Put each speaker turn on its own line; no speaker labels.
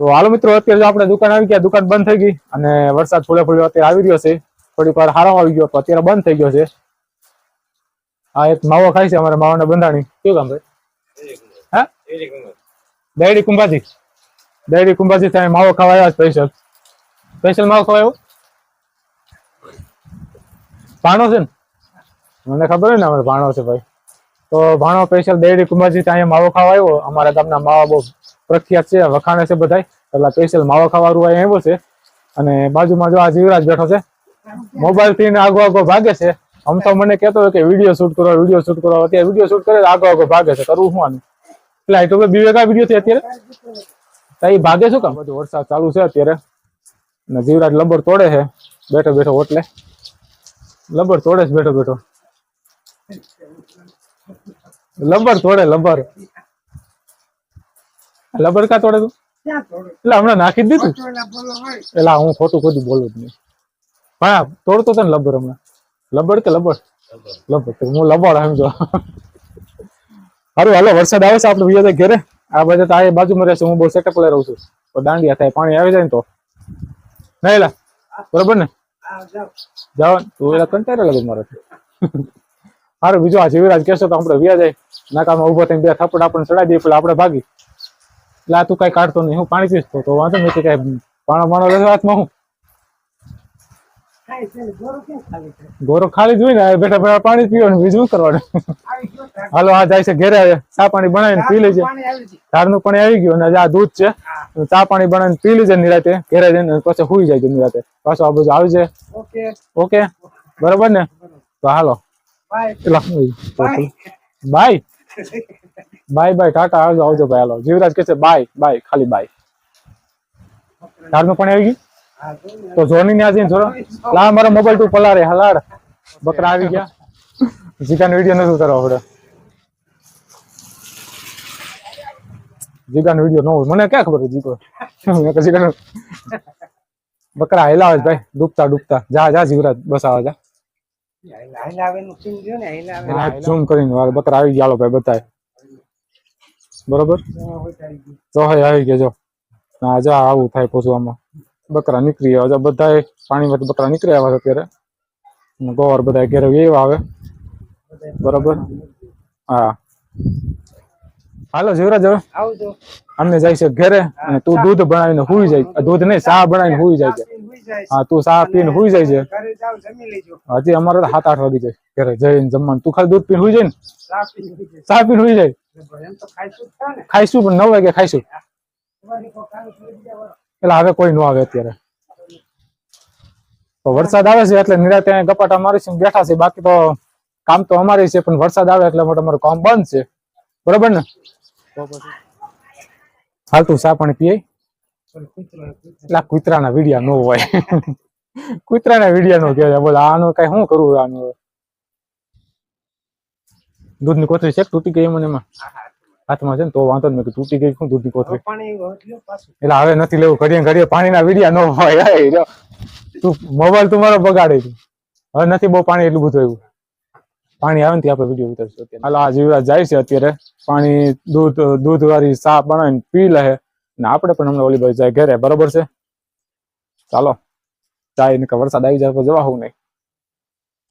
તો હાલો મિત્રો, અત્યારે આપણે દુકાન આવી ગયા, દુકાન બંધ થઈ ગઈ અને વરસાદ થોડો થોડો અત્યારે આવી રહ્યો છે. થોડીક વાર હારો આવી ગયો અત્યારે બંધ થઈ ગયો છે. આ એક માવો ખાય છે અમારે માવાના બંધાણી. કેવું કામ ભાઈ? હા? દહેડી કુંભાજી. દહેડી કુંભાજી ત્યાં માવો ખાવા આવ્યા સ્પેશિયલ સ્પેશિયલ માવો ખાવા આવ્યો? ભાણો છે ને? મને ખબર હોય ને અમારે ભાણો છે ભાઈ. તો ભાણો સ્પેશિયલ દેવડી ત્યાં અહીંયા માવો ખાવા આવ્યો. અમારા ગામના માવા બહુ પ્રખ્યાત છે, વખાણે છે બધાય. એટલે સ્પેશિયલ માવો ખાવાનું અહીંયા આવ્યો છે. અને બાજુમાં જો આ જીવરાજ બેઠો છે. મોબાઈલથી આગો આગો ભાગે છે. આમ તો મને કહેતો કે વીડિયો શૂટ કરો વીડિયો શૂટ કરો. અત્યારે વીડિયો શૂટ કરે આગો આગો ભાગે છે. કરવું શું આનું? એટલે આ તો વિવેકા વીડિયો છે અત્યારે? ત્યાં ભાગે શું કામ? બધું વરસાદ ચાલુ છે અત્યારે. અને જીવરાજ લબર તોડે છે. બેઠો બેઠો ઓટલે લબર તોડે છે બેઠો બેઠો. લબર તોડે લબર. લબર કા તોડે તું? એટલે હમણાં નાખી જ દીધું? એટલે હું ખોટું ખોટું બોલું જ નહીં. પણ તોડતો હતો ને લબર હમણાં. લબર કે લબર? તો હું લબર સમજો. સારું હાલો વરસાદ આવે છે આપણે બીજા ઘેરે? આ બધા તો આ બાજુમાં રહેશે હું બહુ સેટઅપ લઈ રહું છું. તો દાંડિયા થાય પાણી આવી જાય ને તો. ના એલા બરોબર ને? જાઓ. તું એલા કંટાળે લાગે મારાથી. સારું બીજું આ જીવરાજ કહેશો તો આપણે વ્યા જાય. નાકામાં ઊભો થઈને બે થપ્પડ આપણને ચડાવી દઈએ એટલે આપણે ભાગી. એટલે આ તું કઈ કાઢતો નહીં હું પાણી પીશ તો વાંધો વાંધો નથી કઈ પાણો પાણો રહેશે હાથમાં હું? ગોરો ખાલી જ હોય ને બેઠા બેઠા પાણી પીવાનું બીજું શું કરવાનું? હાલો આ જાય છે ઘેરે ચા પાણી બનાવીને પી લેજે. ધારનું પાણી આવી ગયું. અને આ દૂધ છે. ચા પાણી બનાવીને પી લેજે નિરાતે ઘેરે જઈને પછી સુઈ જાય નિરાતે. પાછો આ બધું આવી જાય. ઓકે? બરોબર ને? તો હાલો. એલા બાય બાય બાય ટાટા આવજો આવજો ભાઈ હાલો જીવરાજ કે છે બાય બાય ખાલી બાય ધારનું પણ આવી ગયું? તો જોની ને આજે જોરો લા મારો મોબાઈલ તું પલારે હલાડ બકરા આવી ગયા. જીગાનો વીડિયો નથી ઉતારવો પડે. જીગાનો વીડિયો ન હોય. મને ક્યાં ખબર જીગો? જીગાનો બકરા હેલાવે છે ભાઈ. ડૂબતા ડૂબતા. જા જા જીવરાજ. બસ આવા જા. ઝૂમ કરીને વાર બકરા આવી ગયા ભાઈ બતાય. બરોબર? હવે આવી ગયા જો. હા જા આવું થાય પછી બકરા નીકળી આવે બધા પાણીમાંથી બકરા નીકળી આવે અત્યારે. ગોવાર બધા ઘેરે એવા આવે. બરોબર? હા. હાલો જીવરાજ હવે
આવજો.
અમને જાય છે ઘેરે અને તું દૂધ બનાવીને હુઈ જાય. દૂધ નહીં ચા બનાવીને હુઈ જાય છે. હા તું ચા પીને હુઈ જાય છે.
ઘરે જાવ જમી લેજો.
હજી અમારે તો સાત આઠ વાગી જાય ઘરે જઈને જમવાનું. તું ખાલી દૂધ પીને હુઈ જાય. ને
ચા
પીને હુઈ જાય?
ખાઈશું
પણ નવ વાગે ખાઈશું. એટલે હવે કોઈ ન આવે અત્યારે. તો વરસાદ આવે છે એટલે નિરાતે ગપાટા મારી ને બેઠા છે. બાકી તો કામ તો અમારે છે પણ વરસાદ આવે એટલે માટે અમારું કામ બંધ છે. બરોબર ને? હાલ તું ચા પણ પીએ
પણ કૂતરો એ કૂતરો.
એટલે કૂતરાના વિડિયા. નો હોય. કૂતરાના વિડિયા નો કહેવાય. બોલ આનું કઈ શું કરવું આનું? દૂધની કોથળી છે તૂટી ગઈ મને એમાં? હાથમાં છે ને તો વાંધો નહીં તૂટી ગઈ શું દૂધની કોથળી? એટલે હવે નથી લેવું ઘડીએ ઘડીએ પાણીના વિડિયા નો હોય. તું મોબાઈલ તું મારો બગાડે છે. હવે નથી બહુ પાણી એટલું બધું આવ્યું. પાણી આવે ને ત્યાં આપણે વીડિયો ઉતરશું હાલ આ જીવરાજ જાય છે અત્યારે. પાણી દૂધ દૂધ વાળી ચા બનાવીને પી લે ને આપણે પણ હમણાં ઓલી બાજુ જાય ઘરે, બરોબર છે? ચાલો જાય ને વરસાદ આવી જાય તો જવા હું નહીં.